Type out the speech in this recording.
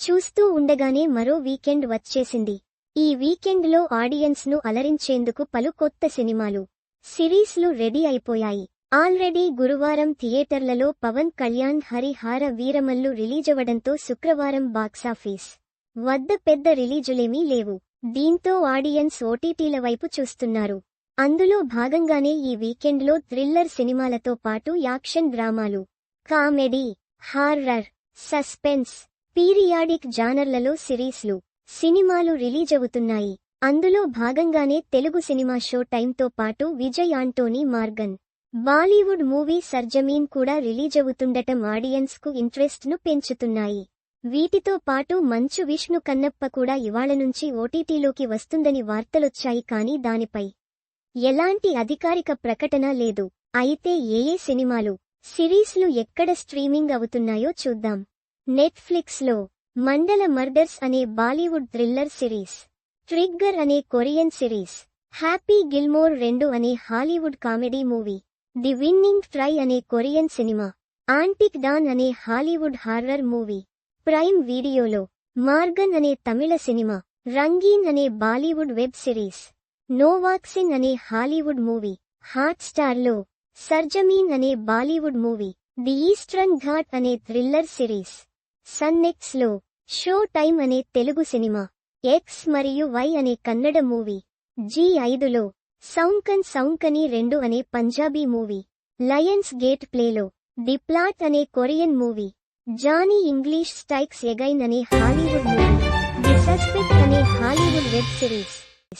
చూస్తూ ఉండగానే మరో వీకెండ్ వచ్చేసింది. ఈ వీకెండ్లో ఆడియన్స్ను అలరించేందుకు పలు కొత్త సినిమాలు సిరీస్లు రెడీ అయిపోయాయి. ఆల్రెడీ గురువారం థియేటర్లలో పవన్ కళ్యాణ్ హరిహార వీరమల్లు రిలీజవడంతో శుక్రవారం బాక్సాఫీస్ వద్ద పెద్ద రిలీజులేమీ లేవు. దీంతో ఆడియన్స్ ఓటీటీల వైపు చూస్తున్నారు. అందులో భాగంగానే ఈ వీకెండ్లో థ్రిల్లర్ సినిమాలతో పాటు యాక్షన్ డ్రామాలు కామెడీ హార్రర్ సస్పెన్స్ పీరియాడిక్ జానర్లలో సిరీస్లు సినిమాలు రిలీజవుతున్నాయి అందులో భాగంగానే తెలుగు సినిమా షో టైంతో పాటు విజయ్ ఆంటోనీ మార్గన్. బాలీవుడ్ మూవీ సర్జమీన్ కూడా రిలీజవుతుండటం ఆడియన్స్కు ఇంట్రెస్ట్ను పెంచుతున్నాయి. వీటితో పాటు మంచు విష్ణు కన్నప్ప కూడా ఇవాళ నుంచి ఓటీటీలోకి వస్తుందని వార్తలొచ్చాయి కానీ దానిపై ఎలాంటి అధికారిక ప్రకటన లేదు. అయితే ఏయే సినిమాలు సిరీస్లు ఎక్కడ స్ట్రీమింగ్ అవుతున్నాయో చూద్దాం. నెట్ఫ్లిక్స్లో మండల మర్డర్స్ అనే బాలీవుడ్ థ్రిల్లర్ సిరీస్ ట్రిగ్గర్ అనే కొరియన్ సిరీస్ హ్యాపీ గిల్మోర్ రెండు అనే Hollywood comedy movie the winning try అనే కొరియన్ సినిమా ఆంటిక్ డాన్ అనే హాలీవుడ్ హార్రర్ మూవీ ప్రైమ్ వీడియోలో మార్గన్ అనే తమిళ సినిమా రంగీన్ అనే బాలీవుడ్ వెబ్ సిరీస్ నోవాక్సిన్ అనే హాలీవుడ్ మూవీ హాట్ స్టార్లో సర్జమీన్ అనే Bollywood movie the eastern Ghat అనే థ్రిల్లర్ సిరీస్. సన్నెక్స్లో షో టైమ్ అనే తెలుగు సినిమా ఎక్స్ మరియు వై అనే కన్నడ మూవీ జీ ఐదులో సౌంకన్ సౌంకని రెండు అనే పంజాబీ మూవీ లయన్స్ గేట్ ప్లేలో ది ప్లాట్ అనే Korean movie Johnny English strikes again అనే హాలీవుడ్ మూవీ ది సస్పెక్ట్ అనే హాలీవుడ్ వెబ్ సిరీస్.